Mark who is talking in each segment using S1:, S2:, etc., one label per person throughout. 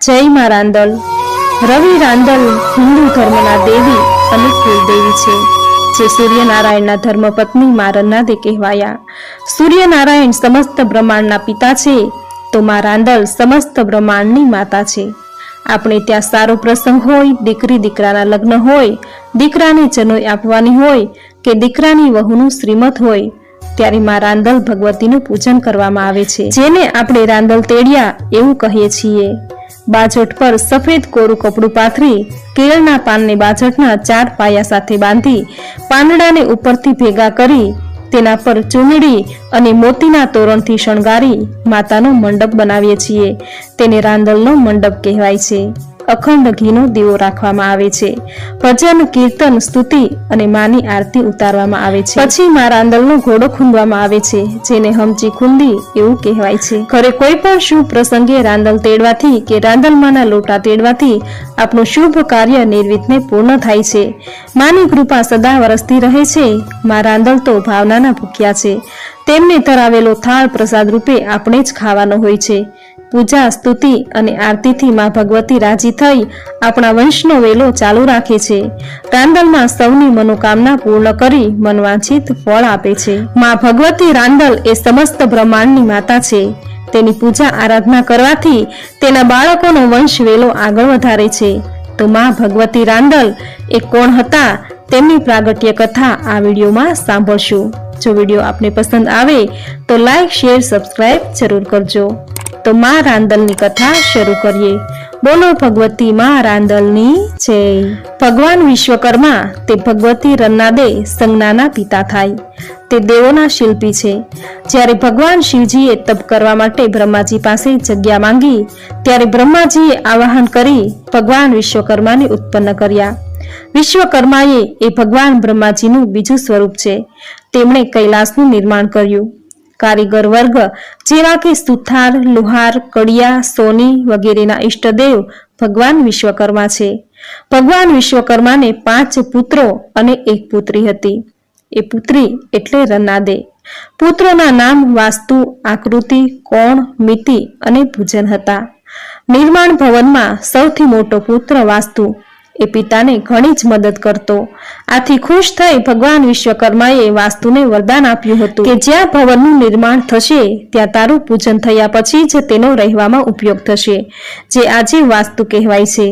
S1: જય મા રાંદલ. રવિ રાંદલ હિન્દુ ધર્મના દેવી અને કુલદેવી છે, જે સૂર્યનારાયણના ધર્મપત્ની મા રન્નાદે કહેવાયા. સૂર્યનારાયણ સમસ્ત બ્રહ્માંડના પિતા છે, તો મા રાંદલ સમસ્ત બ્રહ્માંડની માતા છે. આપણે ત્યાં સારો પ્રસંગ હોય, દીકરી દીકરાના લગ્ન હોય, દીકરાને જનોઈ આપવાની હોય, કે દીકરાની વહુનું શ્રીમત હોય, ત્યારે માં રાંદલ ભગવતીનું પૂજન કરવામાં આવે છે. જેને આપણે રાંદલ તેડિયા એવું કહીએ છીએ. બાજોટ પર સફેદ કોરું કપડું પાથરી કેળના પાનને બાજટના ચાર પાયા સાથે બાંધી પાંદડાને ઉપરથી ભેગા કરી તેના પર ચૂંદડી અને મોતીના તોરણથી શણગારી માતાનો મંડપ બનાવીએ છીએ. તેને રાંદલનો મંડપ કહેવાય છે. અખંડ ઘીનો દીવો રાખવામાં આવે છે. ભજન, કીર્તન, સ્તુતિ અને માની આરતી ઉતારવામાં આવે છે. પછી મા રાંદલનો ઘોડો ખૂંદવામાં આવે છે, જેને હમચી ખૂંદી એવું કહેવાય છે. ઘરે કોઈ પણ શુભ પ્રસંગે રાંદલ તેડવાથી કે રાંદલમાંના લોટા તેડવાથી આપણું શુભ કાર્ય નિર્વિઘ્ને પૂર્ણ થાય છે. માની કૃપા સદા વરસતી રહે છે. મા રાંદલ તો ભાવનાના ભૂખ્યા છે. તેમને ધરાવેલો થાળ પ્રસાદ રૂપે આપણે જ ખાવાનો હોય છે. પૂજા, સ્તુતિ અને આરતીથી માં ભગવતી રાજી થઈ આપણા વંશનો વેલો ચાલુ રાખે છે. રાંદલમાં સૌની મનોકામના પૂર્ણ કરી મનવાંછિત ફળ આપે છે. માં ભગવતી રાંદલ એ સમસ્ત બ્રહ્માંડની માતા છે. તેની પૂજા આરાધના કરવાથી તેના બાળકોનો વંશ વેલો આગળ વધારે છે. તો માં ભગવતી રાંદલ એ કોણ હતા તેમની પ્રાગટ્ય કથા આ વિડીયોમાં સાંભળશું. જો વીડિયો આપને પસંદ આવે તો લાઈક, શેર, સબસ્ક્રાઇબ જરૂર કરજો. તો માં રાંદલની કથા શરૂ કરીએ. બોલો ભગવતી માં રાંદલની જય. ભગવાન વિશ્વકર્મા, તે ભગવતી રન્નાદે સંજ્ઞાના પિતા થાય. તે દેવોના શિલ્પી છે. જ્યારે ભગવાન શિવજીએ તપ કરવા માટે બ્રહ્માજી પાસે જગ્યા માંગી, ત્યારે બ્રહ્માજીએ આવાહન કરી ભગવાન વિશ્વકર્માને ઉત્પન્ન કર્યા. વિશ્વકર્માએ એ ભગવાન બ્રહ્માજીનું બીજું સ્વરૂપ છે. તેમણે કૈલાસનું નિર્માણ કર્યું. કારીગર વર્ગ, જેવા કે સુથાર, લુહાર, કડિયા, સોની વગેરેના ઈષ્ટદેવ ભગવાન વિશ્વકર્મા છે. ભગવાન વિશ્વકર્માને પાંચ પુત્રો અને એક પુત્રી હતી. એ પુત્રી એટલે રનાદે પુત્રોના નામ વાસ્તુ, આકૃતિ, કોણ, મિતિ અને ભુજન હતા. નિર્માણ ભવનમાં સૌથી મોટો પુત્ર વાસ્તુ એ પિતાને ઘણી જ મદદ કરતો. આથી ખુશ થઈ ભગવાન વિશ્વકર્માએ વાસ્તુને વરદાન આપ્યું હતું કે જ્યાં ભવનનું નિર્માણ થશે, ત્યાં તારું પૂજન થયા પછી જ તેનો રહેવામાં ઉપયોગ થશે, જે આજે વાસ્તુ કહેવાય છે.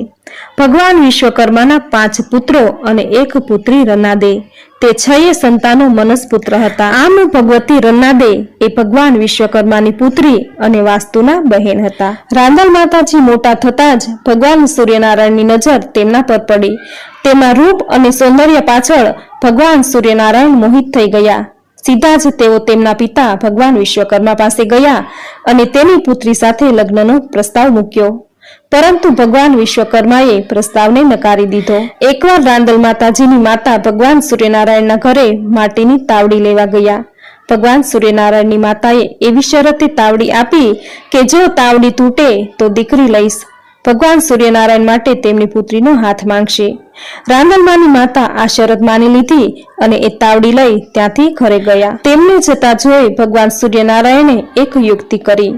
S1: ભગવાન વિશ્વકર્માના પાંચ પુત્રો અને એક પુત્રી રનાદે તે છયે સંતાનો મનસ્પુત્ર હતા. આમ ભગવતી રન્નાદે એ ભગવાન વિશ્વકર્માની પુત્રી અને વાસ્તુના બહેન હતા. રાંદલ માતાજી મોટા થતા જ ભગવાન સૂર્યનારાયણની નજર તેમના પર પડી. તેમાં રૂપ અને સૌંદર્ય પાછળ ભગવાન સૂર્યનારાયણ મોહિત થઈ ગયા. સીધા જ તેઓ તેમના પિતા ભગવાન વિશ્વકર્મા પાસે ગયા અને તેની પુત્રી સાથે લગ્નનો પ્રસ્તાવ મૂક્યો. પરંતુ ભગવાન વિશ્વકર્માએ પ્રસ્તાવને નકારી દીધો. એકવાર રાંદલ માતાજીની માતા ભગવાન સૂર્યનારાયણના ઘરે માટીની તાવડી લેવા ગયા. ભગવાન સૂર્યનારાયણની માતાએ એવી શરતે તાવડી આપી કે જો તાવડી તૂટે તો દીકરી લઈશ. ભગવાન સૂર્યનારાયણ માટે તેમની પુત્રીનો હાથ માંગશે. રાંદલમાની માતા આ શરત માની લીધી અને એ તાવડી લઈ ત્યાંથી ઘરે ગયા. તેમને જતા જોઈ ભગવાન સૂર્યનારાયણે એક યુક્તિ કરી.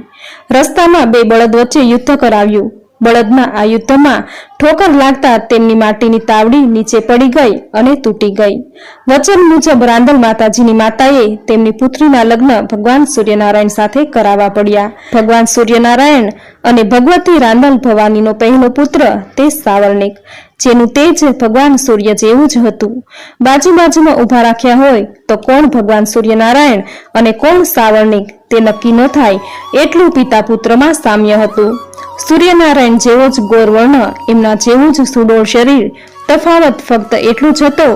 S1: રસ્તામાં બે બળદ વચ્ચે યુદ્ધ કરાવ્યું. બળદના આ યુદ્ધમાં ઠોકર લાગતા તેમની માટીની તાવડી નીચે પડી ગઈ અને તૂટી ગઈ. વચન મુજબ રાંદલ માતાજીની માતાએ તેમની પુત્રીના લગ્ન ભગવાન સૂર્યનારાયણ સાથે કરાવવા પડ્યા. ભગવાન સૂર્યનારાયણ અને ભગવતી રાંદલ ભવાનીનો પહેલો પુત્ર તે સાવરણિક જેનું તેજ ભગવાન સૂર્ય જેવું જ હતું. બાજુ બાજુમાં ઊભા રાખ્યા હોય તો કોણ ભગવાન સૂર્યનારાયણ અને કોણ સાવરણિક તે નક્કી ન થાય. એટલું પિતા પુત્રમાં સામ્ય હતું. સૂર્યનારાયણ જેવો જ ગોરવર્ણ, એમના જેવું જ સુડોળ શરીર, તફાવત ફક્ત એટલું જ હતો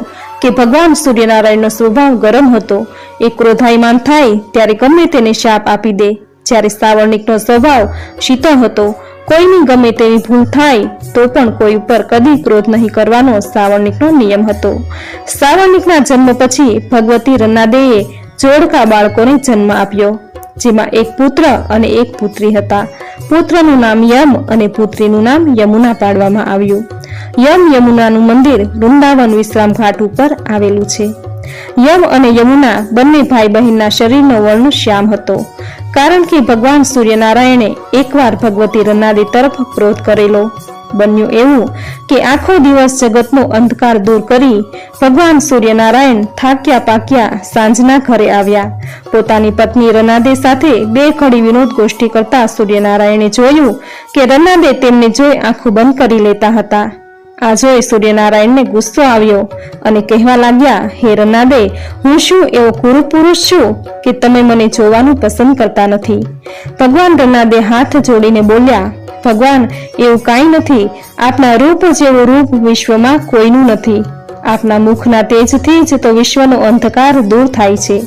S1: કે ભગવાન સૂર્યનારાયણનો સ્વભાવ ગરમ હતો. એ ક્રોધાયમાન થાય ત્યારે ગમે તેને શાપ આપી દે. જ્યારે સાવર્ણિકનો સ્વભાવ શીતળ હતો, કોઈની ગમે તેવી ભૂલ થાય, તો પણ કોઈ ઉપર કદી ક્રોધ નહીં કરવાનો સાવર્ણિકનો નિયમ હતો. સાવર્ણિકના જન્મ પછી ભગવતી રન્નાદેએ જોડકા બાળકોને જન્મ આપ્યો. જેમાં એક પુત્ર અને એક પુત્રી હતા. પુત્રનું નામ યમ અને પુત્રીનું નામ યમુના પાડવામાં આવ્યું. યમ યમુનાનું મંદિર વૃંદાવન વિશ્રામ ઘાટ ઉપર આવેલું છે. યમ અને યમુના બંને ભાઈ બહેનના શરીરનો વર્ણ શ્યામ હતો. કારણ કે ભગવાન સૂર્યનારાયણે એકવાર ભગવતી રન્નાદી તરફ ક્રોધ કરેલો. બન્યું એવું કે આખો દિવસ જગતનો અંધકાર દૂર કરી ભગવાન સૂર્યનારાયણ થાક્યા પાક્યા સાંજના ઘરે આવ્યા. પોતાની પત્ની રનાદે સાથે બે ઘડી વિનોદ ગોષ્ઠી કરતા સૂર્યનારાયણે જોયું કે રનાદે તેમને જોઈ આંખો બંધ કરી લેતા હતા. આ જોઈ સૂર્યનારાયણને ગુસ્સો આવ્યો અને કહેવા લાગ્યા, હે રનાદે, હું શું એવો કુરુ પુરુષ છું કે તમે મને જોવાનું પસંદ કરતા નથી? ભગવાન રનાદે હાથ જોડીને બોલ્યા ભગવાન એવું કાંઈ નથી. આપના રૂપ જેવું રૂપ વિશ્વમાં કોઈનું નથી. આપના મુખના તેજથી જ તો વિશ્વનો અંધકાર દૂર થાય છે.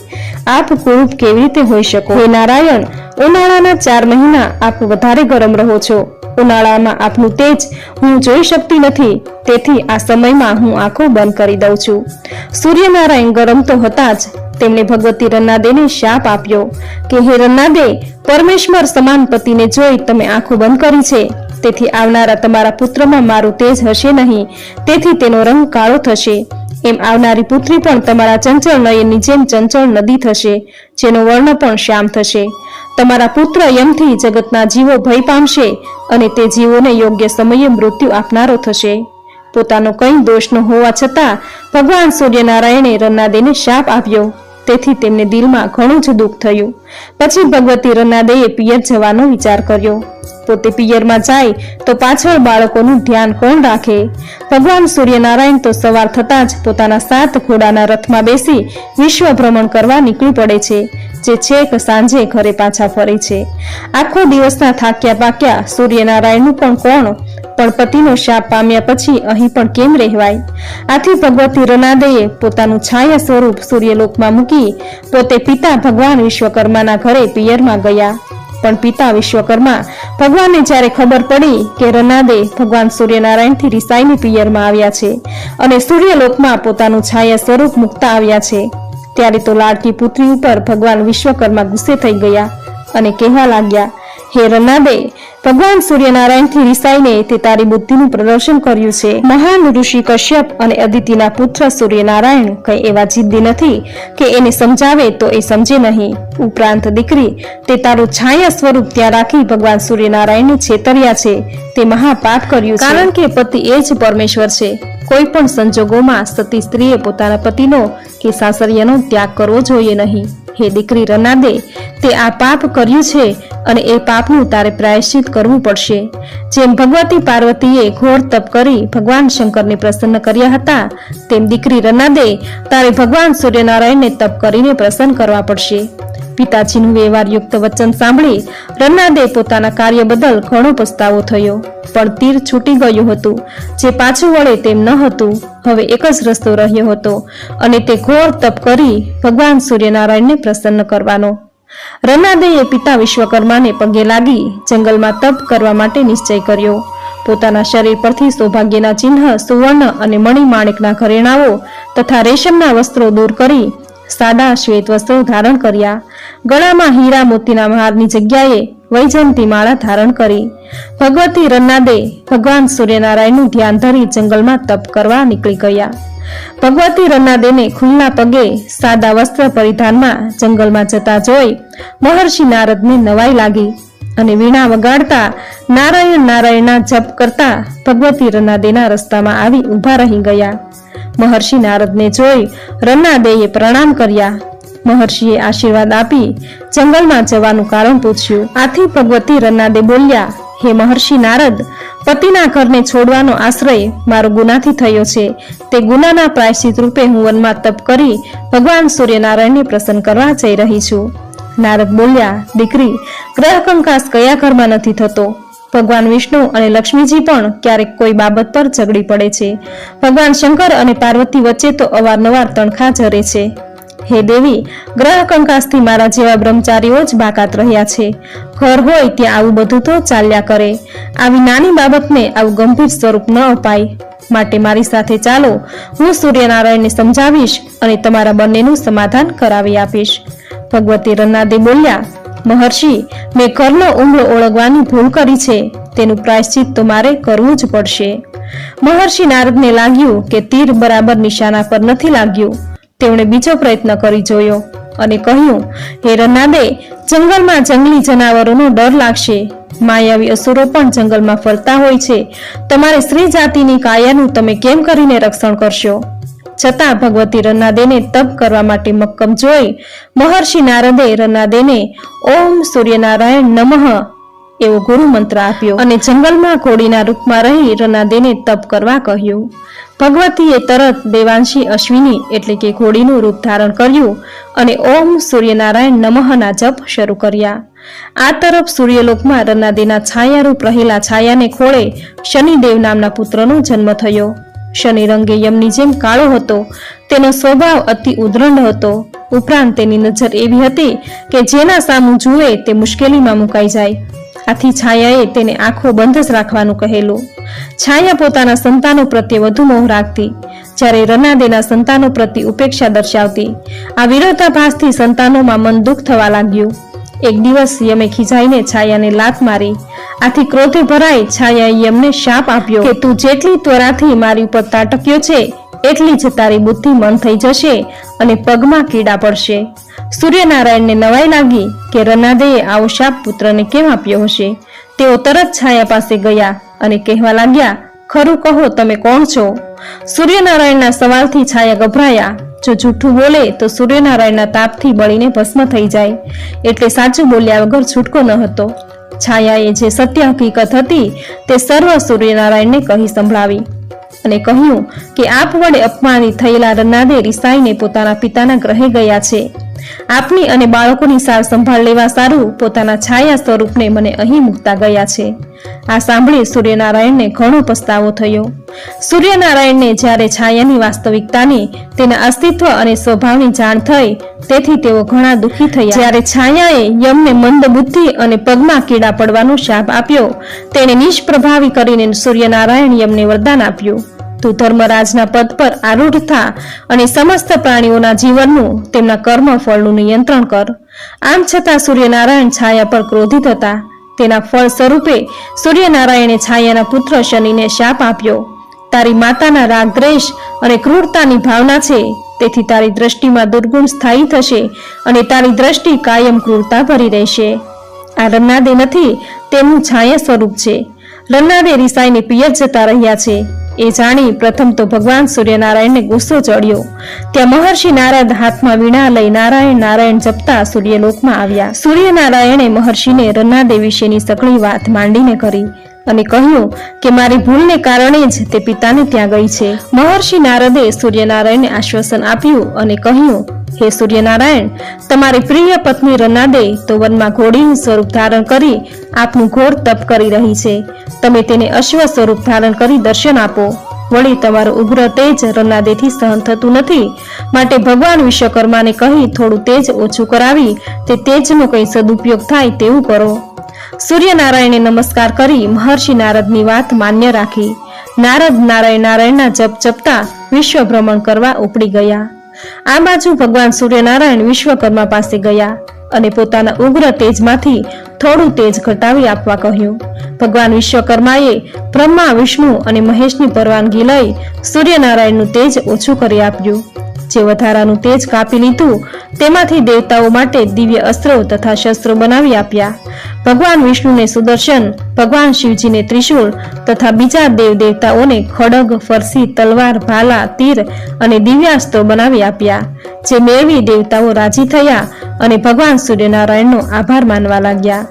S1: આપ કુરૂપ કેવી રીતે હોઈ શકો? હે નારાયણ, ઉનાળાના ચાર મહિના આપ વધારે ગરમ રહો છો. ઉનાળામાં આપનું તેજ હું જોઈ શકતી નથી. તેથી આ સમયમાં હું આંખો બંધ કરી દઉં છું. સૂર્યનારાયણ ગરમ તો હતા જ. તેમણે ભગવતી રન્નાદેને શાપ આપ્યો કે, હે રન્નાદે, પરમેશ્વર સમાન પતિને જોઈ તમે આંખો બંધ કરી છે. તેથી આવનારા તમારા પુત્રમાં મારું તેજ હશે નહીં. તેથી તેનો રંગ કાળો થશે. એમ આવનારી પુત્રી પણ તમારા ચંચળ નયનની જેમ ચંચળ નદી થશે, જેનો વર્ણ પણ શ્યામ થશે. તમારા પુત્ર યમથી જગતના જીવો ભય પામશે અને તે જીવોને યોગ્ય સમયે મૃત્યુ આપનારો થશે. પોતાનો કંઈ દોષ ન હોવા છતાં ભગવાન સૂર્યનારાયણે રન્નાદેને શાપ આપ્યો. તેથી તેમને દિલમાં ઘણું જ દુઃખ થયું. પછી ભગવતી રનાદેએ પિયર જવાનો વિચાર કર્યો. પોતે પિયરમાં જાય તો પાછળ બાળકોનું ધ્યાન કોણ રાખે? ભગવાન સૂર્યનારાયણ તો સવાર થતાં જ પોતાના સાત ઘોડાના રથમાં બેસી વિશ્વ ભ્રમણ કરવા નીકળી પડે છે, જે છેક સાંજે ઘરે પાછા ફરે છે. આખો દિવસના થાક્યા પાક્યા સૂર્યનારાયણનું પણ કોણ પણ પતિનો શાપ પામ્યા પછી અહીં પણ કેમ રહેવાય? આથી ભગવતી રનાદેએ પોતાનું છાયા સ્વરૂપ સૂર્યલોકમાં મૂકી પોતે પિતા ભગવાન વિશ્વકર્માના ઘરે પિયરમાં ગયા. પણ પિતા વિશ્વકર્મા, ભગવાનને જ્યારે ખબર પડી કે રનાદે ભગવાન સૂર્યનારાયણથી રિસાઈને પિયરમાં આવ્યા છે અને સૂર્યલોકમાં પોતાનું છાયા સ્વરૂપ મૂકતા આવ્યા છે, ત્યારે તો લાડકી પુત્રી ઉપર ભગવાન વિશ્વકર્મા ગુસ્સે થઈ ગયા અને કહેવા લાગ્યા હે રનાદે ભગવાન સૂર્યનારાયણથી રિસાઈને તે તારી બુદ્ધિનું પ્રદર્શન કર્યું છે. મહાન ઋષિ કશ્યપ અને અદિતિના પુત્ર સૂર્યનારાયણ કંઈ એવા જિદ્દી નથી કે એને સમજાવે તો એ સમજે નહીં. ઉપરાંત દીકરી, તે તારું છાયા સ્વરૂપ ત્યાં રાખી ભગવાન સૂર્યનારાયણને છેતર્યા છે. તે મહાપાપ કર્યું કારણ કે પતિ એ જ પરમેશ્વર છે. કોઈ પણ સંજોગોમાં સતી સ્ત્રીએ પોતાના પતિનો કે સાસરિયાનો ત્યાગ કરવો જોઈએ નહીં. હે દીકરી રનાદે તે આ પાપ કર્યું છે અને એ પાપનું તારે પ્રાયશ્ચિત કરવું પડશે. જેમ ભગવતી પાર્વતીએ ઘોર તપ કરી ભગવાન શંકરને પ્રસન્ન કર્યા હતા, તેમ દીકરી રનાદે તારે ભગવાન સૂર્યનારાયણને તપ કરીને પ્રસન્ન કરવા પડશે. પિતાજીનું વ્યવહારયુક્ત વચન સાંભળી રન્નાદે પોતાના કાર્ય બદલ ઘણો પસ્તાવો થયો. પણ તીર છૂટી ગયું હતું. જે પાછું વળે તેમ ન હતું. હવે એક જ રસ્તો રહ્યો હતો અને તે ઘોર તપ કરી ભગવાન સૂર્યનારાયણને પ્રસન્ન કરવાનો. રન્નાદેએ પિતા વિશ્વકર્માને પગે લાગી જંગલમાં તપ કરવા માટે નિશ્ચય કર્યો. પોતાના શરીર પરથી સૌભાગ્યના ચિહ્ન, સુવર્ણ અને મણિમાણિકના ઘરેણાઓ તથા રેશમના વસ્ત્રો દૂર કરી સાદા શ્વેત વસ્ત્રો ધારણ કર્યા. ગળામાં હીરા મોતીના હારની જગ્યાએ વૈજયંતી માળા ધારણ કરી. ભગવતી રન્નાદે ભગવાન સૂર્યનારાયણનું ધ્યાન ધરી જંગલમાં તપ કરવા નીકળી ગયા. ભગવતી રન્નાદેને ખુલ્લા પગે સાદા વસ્ત્ર પરિધાનમાં જંગલમાં જતા જોઈ મહર્ષિ નારદને નવાઈ લાગી અને વીણા વગાડતા નારાયણ નારાયણના જપ કરતા ભગવતી રન્નાદેના રસ્તામાં આવી ઊભા રહી ગયા. મહર્ષિ નારદને જોઈ રન્નાદેએ પ્રણામ કર્યા. મહર્ષિએ આશીર્વાદ આપી જંગલમાં જવાનું કારણ પૂછ્યું. આથી ભગવતી રન્નાદે બોલ્યા, હે મહર્ષિ નારદ, પતિના ઘરને છોડવાનો આશ્રય મારો ગુનાથી થયો છે. તે ગુનાના પ્રાયશ્ચિત રૂપે હું વનમાં તપ કરી ભગવાન સૂર્યનારાયણને પ્રસન્ન કરવા જઈ રહી છું. નારદ બોલ્યા, દીકરી, ગ્રહ કંકાસ કયા ઘરમાં નથી થતો? ભગવાન વિષ્ણુ અને લક્ષ્મીજી પણ ક્યારેક કોઈ બાબત પર ઝઘડી પડે છે. ભગવાન શંકર અને પાર્વતી વચ્ચે તો અવારનવાર તણખા ઝરે છે. હે દેવી, ગ્રહ કંકાસથી મારા જેવા બ્રહ્મચારીઓ જ બાકાત રહ્યા છે. ઘર હોય ત્યાં આવું બધું તો ચાલ્યા કરે. આવી નાની બાબતને આવું ગંભીર સ્વરૂપ ન અપાય. માટે મારી સાથે ચાલો, હું સૂર્યનારાયણને સમજાવીશ અને તમારા બંનેનું સમાધાન કરાવી આપીશ. ભગવતી રન્નાદે બોલ્યા મહર્ષિ, મેં ઘરનો ઉંગળો ઓળગવાની ભૂલ કરી છે, તેનું પ્રાયશ્ચિત તો મારે કરવું જ પડશે. મહર્ષિ નારદને લાગ્યું કે તીર બરાબર નિશાના પર નથી લાગ્યું. તેમણે બીજો પ્રયત્ન કરી જોયો અને કહ્યું, હે રનાદે જંગલમાં જંગલી જનાવરોનો ડર લાગશે. માયાવી અસુરો પણ જંગલમાં ફરતા હોય છે. તમારે સ્ત્રી જાતિની કાયાનું તમે કેમ કરીને રક્ષણ કરશો? છતાં ભગવતી રન્નાદેને તપ કરવા માટે મક્કમ જોઈ મહર્ષિ નારદે રનાદેને ઓમ સૂર્યનારાયણ નમઃ એવો ગુરુ મંત્ર આપ્યો અને જંગલમાં ઘોડીના રૂપમાં રહી રનાદેને તપ કરવા કહ્યું. ભગવતીએ તરત દેવાંશી અશ્વિની એટલે કે ઘોડીનું રૂપ ધારણ કર્યું અને ઓમ સૂર્યનારાયણ નમઃના જપ શરૂ કર્યા. આ તરફ સૂર્યલોકમાં રનાદેના છાયારૂપ રહેલા છાયાને ખોળે શનિદેવ નામના પુત્રનો જન્મ થયો. શનિ રંગે યમની જેમ કાળો હતો, તેનો સ્વભાવ અતિ ઉદ્રંડ હતો. ઉપરાંત તેની નજર એવી હતી કે જેના સામું જુએ તે મુશ્કેલીમાં મુકાઈ જાય. આથી છાયાએ તેને આંખો બંધ જ રાખવાનું કહેલું. છાયા પોતાના સંતાનો પ્રત્યે વધુ મોહ રાખતી, જ્યારે રનાદેના સંતાનો પ્રત્યે ઉપેક્ષા દર્શાવતી. આ વિરોધાભાસથી સંતાનોમાં મન દુઃખ થવા લાગ્યું. એક દિવસ યમે ખીજાઈને છાયાને લાત મારી. આથી ક્રોધે ભરાઈ છાયાએ યમને શાપ આપ્યો કે તું જેટલી ત્વરાથી મારી ઉપર તાટક્યો છે, એટલી જ તારી બુદ્ધિ મન થઈ જશે અને પગમાં કીડા પડશે. સૂર્યનારાયણને નવાઈ લાગી કે રનાદેએ આવો શાપ પુત્રને કેમ આપ્યો હશે? તેઓ તરત છાયા પાસે ગયા અને કહેવા લાગ્યા, ખરું કહો, તમે કોણ છો? સૂર્યનારાયણના સવાલથી છાયા ગભરાયા જો જૂઠું બોલે તો સૂર્યનારાયણના તાપથી બળીને ભસ્મ થઈ જાય. એટલે સાચું બોલ્યા વગર છૂટકો ન હતો. છાયાએ જે સત્ય હકીકત હતી તે સર્વ સૂર્યનારાયણને કહી સંભળાવી અને કહ્યું કે આપ વડે અપમાનિત થયેલા રનાદે રિસાઈને પોતાના પિતાના ગ્રહે ગયા છે. આપની અને બાળકોની સાર સંભાળ લેવા સારું પોતાના છાયા સ્વરૂપને મને અહીં મૂકતા ગયા છે. આ સાંભળી સૂર્યનારાયણને ઘણો પસ્તાવો થયો. સૂર્યનારાયણને જ્યારે છાયાની વાસ્તવિકતાની, તેના અસ્તિત્વ અને સ્વભાવની જાણ થઈ, તેથી તેઓ ઘણા દુઃખી થયા. જ્યારે છાયાએ યમને મંદ બુદ્ધિ અને પગમાં કીડા પડવાનો શાપ આપ્યો, તેણે નિષ્પ્રભાવી કરીને સૂર્યનારાયણ યમને વરદાન આપ્યું. તું ધર્મરાજના પદ પર આરૂઢ થા અને સમસ્ત પ્રાણીઓના જીવનનું તેમના કર્મ ફળનું નિયંત્રણ કર. આમ છતાં સૂર્યનારાયણ છાયા પર ક્રોધિત હતા. તેના ફળ સ્વરૂપે સૂર્યનારાયણે છાયાના પુત્ર શનિને શાપ આપ્યો. તારી માતાના રાગ અને ક્રૂરતાની ભાવના છે. તેથી તારી દ્રષ્ટિમાં દુર્ગુણ સ્થાયી થશે અને તારી દ્રષ્ટિ કાયમ ક્રૂરતા ભરી રહેશે. આ રન્નાદે નથી, તેમનું છાયા સ્વરૂપ છે. રન્નાદે રિસાઈને પિયર જતા રહ્યા છે. એ જાણી પ્રથમ તો ભગવાન સૂર્યનારાયણને ગુસ્સો ચડ્યો. ત્યાં મહર્ષિ નારદ હાથમાં વીણા લઈ નારાયણ નારાયણ જપતા સૂર્યલોકમાં આવ્યા. સૂર્યનારાયણે મહર્ષિને રન્નાદેવ વિશેની સકળી વાત માંડીને કરી. અને કહ્યું કે મારી ભૂલને કારણે જ તે પિતાને ત્યાં ગઈ છે. મહર્ષિ નારદે સૂર્યનારાયણને આશ્વાસન આપ્યું અને કહ્યું, હે સૂર્યનારાયણ, તમારી પ્રિય પત્ની રનાદે તો વનમાં ઘોડીનું સ્વરૂપ ધારણ કરી આપનું ઘોર તપ કરી રહી છે. તમે તેને અશ્વ સ્વરૂપ ધારણ કરી દર્શન આપો. વળી તમારું ઉગ્ર તેજ રનાદેથી સહન થતું નથી. માટે ભગવાન વિશ્વકર્માને કહી થોડું તેજ ઓછું કરાવી, તે તેજનો કંઈ સદુપયોગ થાય તેવું કરો. સૂર્યનારાયણે નમસ્કાર કરી મહર્ષિ નારદની વાત માન્ય રાખી. નારદ નારાયણ નારાયણના જપ જપતા વિશ્વ ભ્રમણ કરવા ઉપડી ગયા. આ બાજુ ભગવાન સૂર્યનારાયણ વિશ્વકર્મા પાસે ગયા અને પોતાના ઉગ્ર તેજમાંથી થોડું તેજ ઘટાવી આપવા કહ્યું. ભગવાન વિશ્વકર્માએ બ્રહ્મા, વિષ્ણુ અને મહેશની પરવાનગી લઈ સૂર્યનારાયણનું તેજ ઓછું કરી આપ્યું. જે વધારાનું તેજ કાપી લીધું, તેમાંથી દેવતાઓ માટે દિવ્ય અસ્ત્રો તથા શસ્ત્રો બનાવી આપ્યા. ભગવાન વિષ્ણુને સુદર્શન, ભગવાન શિવજીને ત્રિશુળ તથા બીજા દેવ દેવતાઓને ખડગ, ફરસી, તલવાર, ભાલા, તીર અને દિવ્યાસ્ત્રો બનાવી આપ્યા, જે મેળવી દેવતાઓ રાજી થયા અને ભગવાન સૂર્યનારાયણનો આભાર માનવા લાગ્યા.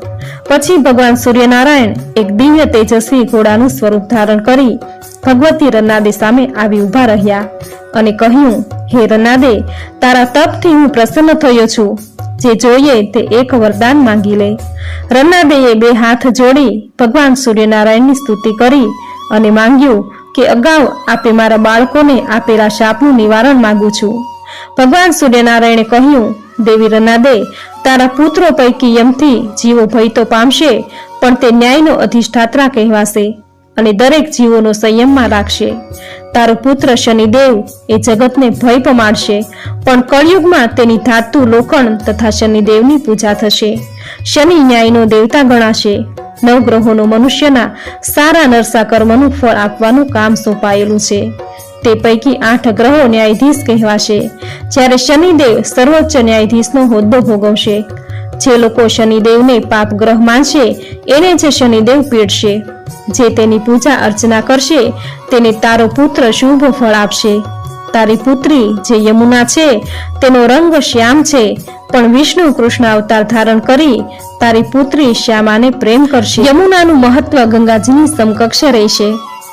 S1: પછી ભગવાન સૂર્યનારાયણ એક દિવ્ય તેજસ્વી ઘોડાનું સ્વરૂપ ધારણ કરી ભગવતી રન્નાદે સામે આવી ઊભા રહ્યા. અને કહ્યું, હે રનાદે, તારા તપથી હું પ્રસન્ન થયો છું. જે જોઈએ તે એક વરદાન માંગી લે. રનાદેએ બે હાથ જોડી ભગવાન સૂર્યનારાયણની સ્તુતિ કરી અને માંગ્યું કે અગાઉ આપે મારા બાળકોને આપેલા શાપનું નિવારણ માંગુ છું. ભગવાન સૂર્યનારાયણે કહ્યું, દેવી રનાદે, તારા પુત્રો પૈકી યમથી જીવો ભય તો પામશે, પણ તે ન્યાયનો અધિષ્ઠાત્રા કહેવાશે. અને દરેક જીવોનો સંયમમાં રાખશે. તારો પુત્ર શનિદેવ એ જગતને ભય પમાડશે, પણ કળિયુગમાં તેની ધાતુ લોખંડ તથા શનિદેવની પૂજા થશે. શનિ ન્યાયનો દેવતા ગણાશે. નવગ્રહોનો મનુષ્યના સારા નરસા કર્મનું ફળ આપવાનું કામ સોંપાયેલું છે. તે પૈકી આઠ ગ્રહો ન્યાયાધીશ કહેવાશે. જ્યારે શનિદેવ સર્વોચ્ચ ન્યાયાધીશનો હોદ્દો ભોગવશે જે લોકો શનિદેવને પાપ ગ્રહ માનશે એને જ શનિદેવ પીડશે જે તેની પૂજા અર્ચના કરશે, તેને તારો પુત્ર શુભ ફળ આપશે. તારી પુત્રી જે યમુના છે, તેનો રંગ શ્યામ છે, પણ વિષ્ણુ કૃષ્ણ અવતાર ધારણ કરી તારી પુત્રી શ્યામાને પ્રેમ કરશે. યમુનાનું મહત્વ ગંગાજીની સમકક્ષ રહેશે.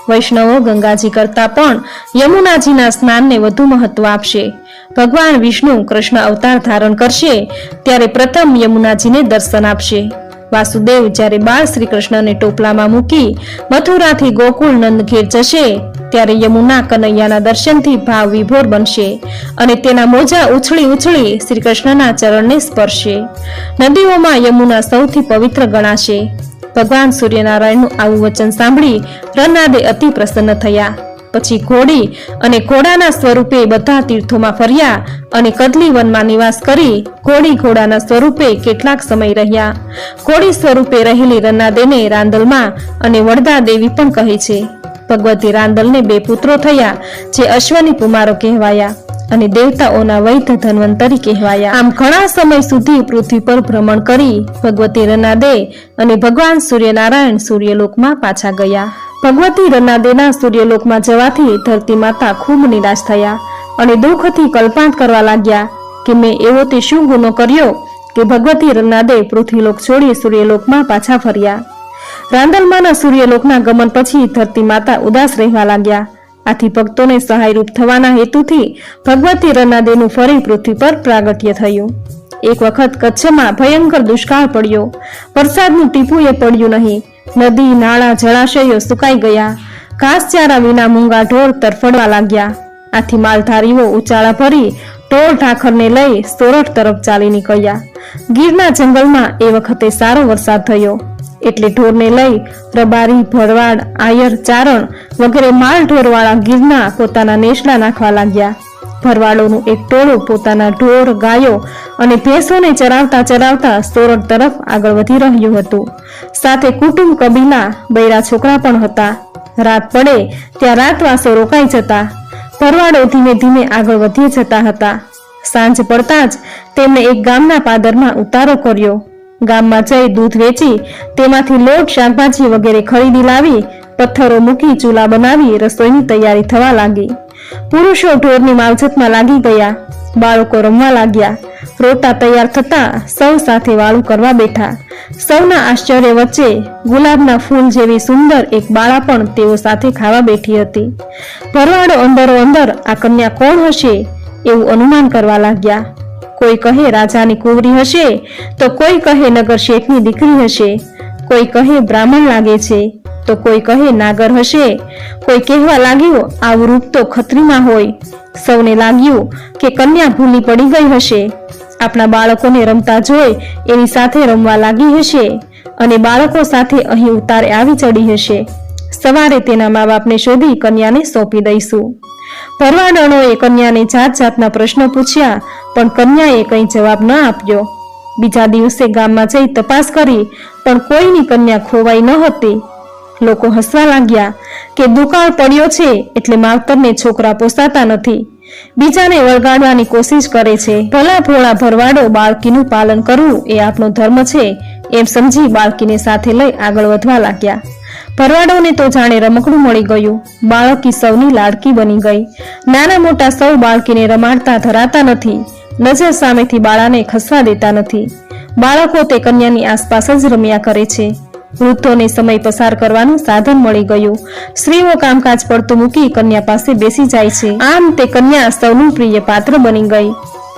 S1: વૈષ્ણવો ગંગાજી કરતા પણ યમુનાજીના સ્નાનને વધુ મહત્વ આપશે. ભગવાન વિષ્ણુ કૃષ્ણ અવતાર ધારણ કરશે, ત્યારે પ્રથમ યમુનાજીને દર્શન આપશે. વાસુદેવ જ્યારે બાળ શ્રી કૃષ્ણને ટોપલામાં મૂકી મથુરાથી ગોકુળ નંદ ઘેર જશે, ત્યારે યમુના કનૈયાના દર્શનથી ભાવ વિભોર બનશે અને તેના મોજા ઉછળી ઉછળી શ્રી કૃષ્ણના ચરણને સ્પર્શે. નદીઓમાં યમુના સૌથી પવિત્ર ગણાશે. ભગવાન સૂર્યનારાયણનું આવું વચન સાંભળી રનાદે અતિ પ્રસન્ન થયા. પછી ઘોડી અને ઘોડાના સ્વરૂપે બધા તીર્થોમાં ફર્યા અને કદલી વનમાં નિવાસ કરી ઘોડી ઘોડાના સ્વરૂપે કેટલાક સમય રહ્યા. ઘોડી સ્વરૂપે રહેલી રનાદેને રાંદલમાં અને વડદા દેવી પણ કહે છે, ભગવતી રાંદલને બે પુત્રો થયા, જે અશ્વની કુમારો કહેવાયા અને દેવતાઓના વૈધ ધનવંતરી કહેવાયા. આમ ઘણા સમય સુધી પૃથ્વી પર ભ્રમણ કરી ભગવતી રનાદે અને ભગવાન સૂર્યનારાયણ સૂર્યલોકમાં પાછા ગયા. ભગવતી રનાદેના સૂર્યલોકમાં જવાથી ધરતી માતા ખૂબ નિરાશ થયા અને દુઃખથી કલ્પાંત કરવા લાગ્યા કે મેં એવો તે શું ગુનો કર્યો કે ભગવતી રનાદે પૃથ્વીલોક છોડી સૂર્યલોકમાં પાછા ફર્યા. રાંદલમાના સૂર્યલોકના ગમન પછી ધરતી માતા ઉદાસ રહેવા લાગ્યા. આથી ભક્તોને સહાયરૂપ થવાના હેતુથી ભગવતી રનાદેનું ફરી પૃથ્વી પર પ્રાગટ્ય થયું. એક વખત કચ્છમાં ભયંકર દુષ્કાળ પડ્યો. વરસાદનું ટીપું એ પડ્યું નહીં. નદી, નાળા, જળાશયો સુકાઈ ગયા. ઘાસચારા વિના મૂંગા ઢોર તરફડવા લાગ્યા. આથી માલધારીઓ ઉચાળા ભરી ઢોર ઢાખરને લઈ સોરઠ તરફ ચાલી નીકળ્યા. ગીરના જંગલમાં એ વખતે સારો વરસાદ થયો. એટલે ઢોરને લઈ રબારી, ભરવાડ, આયર, ચારણ વગેરે માલ ઢોરવાળા ગીરના પોતાના નેસડા નાખવા લાગ્યા. ભરવાડોનું એક ટોળું પોતાના ઢોર ગાયો અને ભેંસોને ચરાવતા ચરાવતા સોરઠ તરફ આગળ વધી રહ્યું હતું. સાથે કુટુંબ કબીલા બૈરા છોકરા પણ હતા. રાત પડે, ત્યાં રાતવાસો રોકાઈ જતા. ભરવાડો ધીમે ધીમે આગળ વધી જતા હતા. સાંજ પડતા જ તેમણે એક ગામના પાદરમાં ઉતારો કર્યો. ગામમાં જઈ દૂધ વેચી, તેમાંથી લોટ, શાકભાજી વગેરે ખરીદી લાવી, પથ્થરો મૂકી, ચૂલા બનાવી, રસોઈની તૈયારી થવા લાગી. પુરુષો ઢોરની માવજતમાં લાગી ગયા. બાળકો રમવા લાગ્યા. રોટા તૈયાર થતા સૌ સાથે વાળું કરવા બેઠા. સૌના આશ્ચર્ય વચ્ચે ગુલાબના ફૂલ જેવી સુંદર એક બાળા પણ તેઓ સાથે ખાવા બેઠી હતી. ભરવાડો અંદરો અંદર આ કન્યા કોણ હશે એવું અનુમાન કરવા લાગ્યા. કોઈ કહે રાજાની કુંવરી હશે તો કોઈ કહે નગર શેઠની દીકરી હશે. કોઈ કહે બ્રાહ્મણ લાગે છે, તો કોઈ કહે નાગર હશે. કોઈ કહેવા લાગ્યું, આવું રૂપ તો ખત્રીમાં હોય. સૌને લાગ્યું કે કન્યા ભૂલી પડી ગઈ હશે. આપણા બાળકોને રમતા જોઈ એની સાથે રમવા લાગી હશે અને બાળકો સાથે અહીં ઉતારે આવી ચડી હશે. સવારે તેના મા બાપને શોધી કન્યાને સોંપી દઈશું. ભરવાડણોએ કન્યાને જાત જાતના પ્રશ્નો પૂછ્યા, પણ કન્યાએ કંઈ જવાબ ન આપ્યો. બીજા દિવસે ગામમાં જઈ તપાસ કરી, પણ કોઈની કન્યા ખોવાઈ ન હતી. લોકો હસવા લાગ્યા કે દુકાળ પડ્યો છે એટલે માવતરને છોકરા પોસાતા નથી. બીજાને વળગાડવાની કોશિશ કરે છે. ભલા ભોળા ભરવાડો બાળકીનું પાલન કરવું એ આપણો ધર્મ છે એમ સમજી બાળકીને સાથે લઈ આગળ વધવા લાગ્યા. ભરવાડોને તો જાણે રમકડું મળી ગયું. બાળકી સૌની લાડકી બની ગઈ. નાના મોટા સૌ બાળકીને રમાડતા ધરાતા નથી. નજર સામેથી બાળાને ખસવા દેતા નથી. બાળકો તે કન્યાની આસપાસ જ રમ્યા કરે છે. વૃદ્ધોને સમય પસાર કરવાનું સાધન મળી ગયું. સ્ત્રીઓ કામકાજ પડતું મૂકી કન્યા પાસે બેસી જાય છે. આમ તે કન્યા સૌનું પ્રિય પાત્ર બની ગઈ.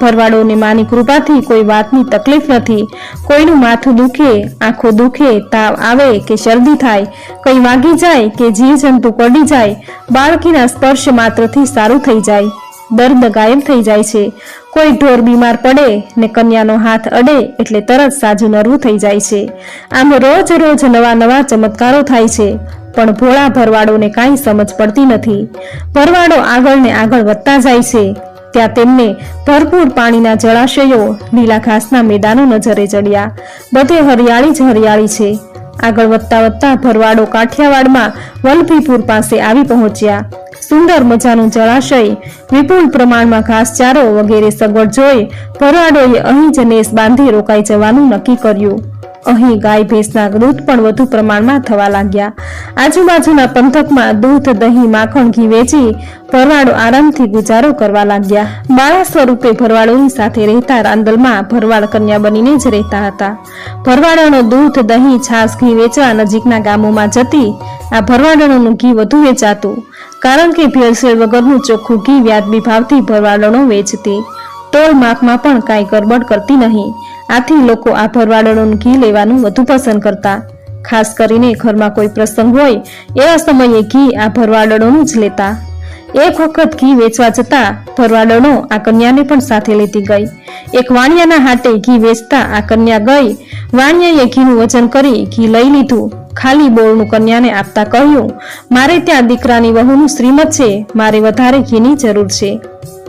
S1: ભરવાડોને માની કૃપાથી કોઈ વાતની તકલીફ નથી. કોઈનું માથું દુખે, આંખો દુખે, તાવ આવે કે શરદી થાય, કંઈ વાગી જાય કે જીવજંતુ પડી જાય, બાળકીના સ્પર્શ માત્રથી સારું થઈ જાય. દર્દ ગાયબ થઈ જાય છે. કોઈ ઢોર બીમાર પડે ને કન્યાનો હાથ અડે એટલે તરત સાજુ નરવું થઈ જાય છે. આમ રોજ રોજ નવા નવા ચમત્કારો થાય છે, પણ ભોળા ભરવાડોને કાંઈ સમજ પડતી નથી. ભરવાડો આગળ ને આગળ વધતા જાય છે. ત્યાં તેમને ભરપૂર પાણીના જળાશયો, લીલા ઘાસના મેદાનો નજરે ચડ્યા. બધે હરિયાળી જ હરિયાળી છે. આગળ વધતા વધતા ભરવાડો કાઠિયાવાડમાં વલભીપુર પાસે આવી પહોંચ્યા. સુંદર મજાનું જળાશય, વિપુલ પ્રમાણમાં ઘાસચારો વગેરે સગવડ જોઈ ભરવાડોએ અહીં જ નેસ બાંધી રોકાઈ જવાનું નક્કી કર્યું. અહીં ગાય ભેંસના દૂધ પણ વધુ પ્રમાણમાં થવા લાગ્યા. આજુબાજુના પંથકમાં દૂધ, દહીં, માખણ, ઘી વેચી ભરવાડો આરામથી ગુજારો કરવા લાગ્યા. બાળા સ્વરૂપે ભરવાડોની સાથે રહેતા રાંદલમાં ભરવાડ કન્યા બનીને જ રહેતા હતા. ભરવાડોનો દૂધ, દહીં, છાશ, ઘી વેચવા નજીકના ગામોમાં જતી આ ભરવાડોનું ઘી વધુ વેચાતું. કારણ કે ભેળસેળ વગરનું ચોખ્ખું ઘી વ્યાજબી ભાવથી ભરવાડોનો વેચતી તોલ માપમાં પણ કાંઈ ગરબડ કરતી નહીં. આથી લોકો આ ભરવાડોનું ઘી લેવાનું વધુ પસંદ કરતા. ખાસ કરીને ઘરમાં કોઈ પ્રસંગ હોય, એવા સમયે ઘી આ ભરવાડોનું જ લેતા. એક વખત ઘી વેચવા જતા ભરવાડોનો આ કન્યાને પણ સાથે લેતી ગઈ. એક વાણિયાના હાટે ઘી વેચતા આ કન્યા ગઈ. વાણિયાએ ઘીનું વજન કરી ઘી લઈ લીધું. ખાલી બોળનું કન્યાને આપતા કહ્યું, મારે ત્યાં દીકરાની વહુનું શ્રીમત છે, મારે વધારે ઘીની જરૂર છે.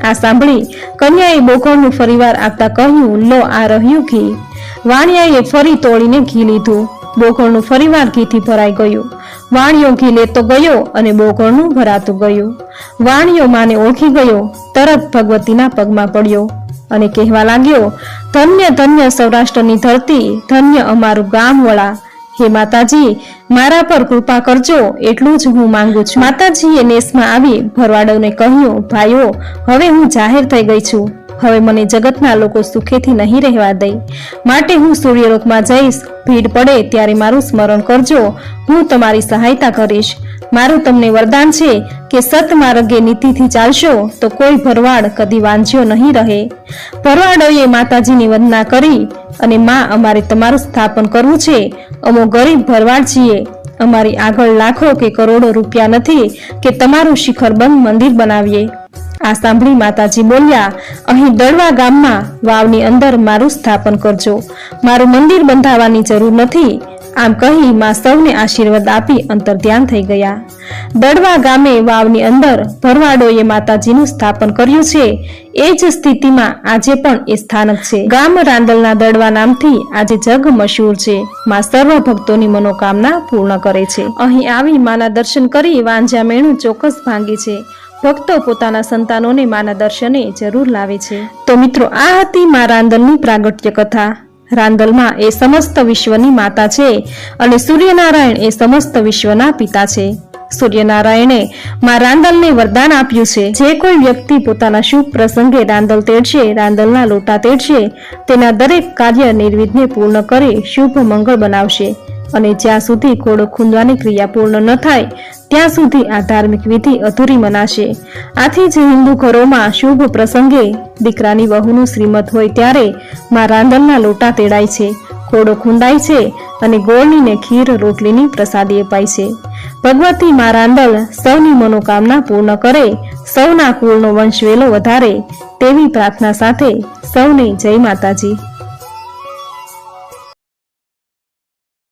S1: આ સાંભળી કન્યાએ બોકળનું ફરીવાર આપતા કહ્યું, લો, આ રહ્યું ઘી. વાણિયાએ ફરી તોડીને ઘી લીધું. બોકળનું ફરીવાર ઘીથી ભરાઈ ગયું. વાણિયો ઘી લેતો ગયો અને બોકળનું ભરાતું ગયું. વાણિયો માને ઓળખી ગયો, તરત ભગવતીના પગમાં પડ્યો અને કહેવા લાગ્યો, ધન્ય ધન્ય સૌરાષ્ટ્રની ધરતી, ધન્ય અમારું ગામ વળા હે માતાજી, મારા પર કૃપા કરજો, એટલું જ હું માંગુ છું. માતાજીએ નેસમાં આવી ભરવાડોને કહ્યું, ભાઈઓ, હવે હું જાહેર થઈ ગઈ છું. હવે મને જગતના લોકો સુખેથી નહીં રહેવા દે. માટે હું સૂર્યલોકમાં જઈશ. ભીડ પડે ત્યારે મારું સ્મરણ કરજો. હું તમારી સહાયતા કરીશ. મારું તમને વરદાન છે કે સતમાર્ગે નીતિથી ચાલશો તો કોઈ ભરવાડ કદી વાંચ્યો નહીં રહે. ભરવાડોએ માતાજીની વંદના કરી અને માં અમારે તમારું સ્થાપન કરવું છે. અમો ગરીબ ભરવાડ છીએ. અમારી આગળ લાખો કે કરોડો રૂપિયા નથી કે તમારું શિખરબંધ મંદિર બનાવીએ. આ સાંભળી માતાજી બોલ્યા, અહીં દળવા ગામમાં વાવની અંદર મારું સ્થાપન કરજો. મારું મંદિર બંધાવવાની જરૂર નથી. આમ કહી માં સૌને આશીર્વાદ આપી અંતર ધ્યાન થઈ ગયા. દડવા ગામે વાવની અંદર ભરવાડોએ માતાજીનું સ્થાપન કર્યું છે. એ જ સ્થિતિમાં આજે પણ એ સ્થાનક છે. ગામ રાંદલના દડવા નામથી આજે જગ મશહૂર છે. માં સર્વ ભક્તોની મનોકામના પૂર્ણ કરે છે. અહીં આવી માના દર્શન કરી વાંજા મેણું ચોક્કસ ભાંગે છે. ભક્તો પોતાના સંતાનોને માના દર્શને જરૂર લાવે છે. તો મિત્રો, આ હતી મા રાંદલની પ્રાગટ્ય કથા રાંદલમાં એ સમસ્ત વિશ્વની માતા છે અને સૂર્યનારાયણ એ સમસ્ત વિશ્વના પિતા છે. સૂર્યનારાયણે માં રાંદલને વરદાન આપ્યું છે. જે કોઈ વ્યક્તિ પોતાના શુભ પ્રસંગે રાંદલ તેડશે રાંદલના લોટા તેડશે, તેના દરેક કાર્ય નિર્વિઘ્ને પૂર્ણ કરી, શુભ મંગળ બનાવશે. અને જ્યાં સુધી ઘોડો ખૂંદવાની ક્રિયા પૂર્ણ ન થાય, ત્યાં સુધી આ ધાર્મિક વિધિ અધૂરી મનાશે. આથી જ હિન્દુ ઘરોમાં શુભ પ્રસંગે દીકરાની વહુનું શ્રીમત હોય ત્યારે માં રાંદલના લોટા તેડાય છે ઘોડો ખૂંદાય છે અને ગોળની ને ખીર, રોટલીની પ્રસાદી અપાય છે. ભગવતી મા રાંદલ સૌની મનોકામના પૂર્ણ કરે, સૌના કુળનો વંશ વેલો વધારે તેવી પ્રાર્થના સાથે સૌને જય માતાજી.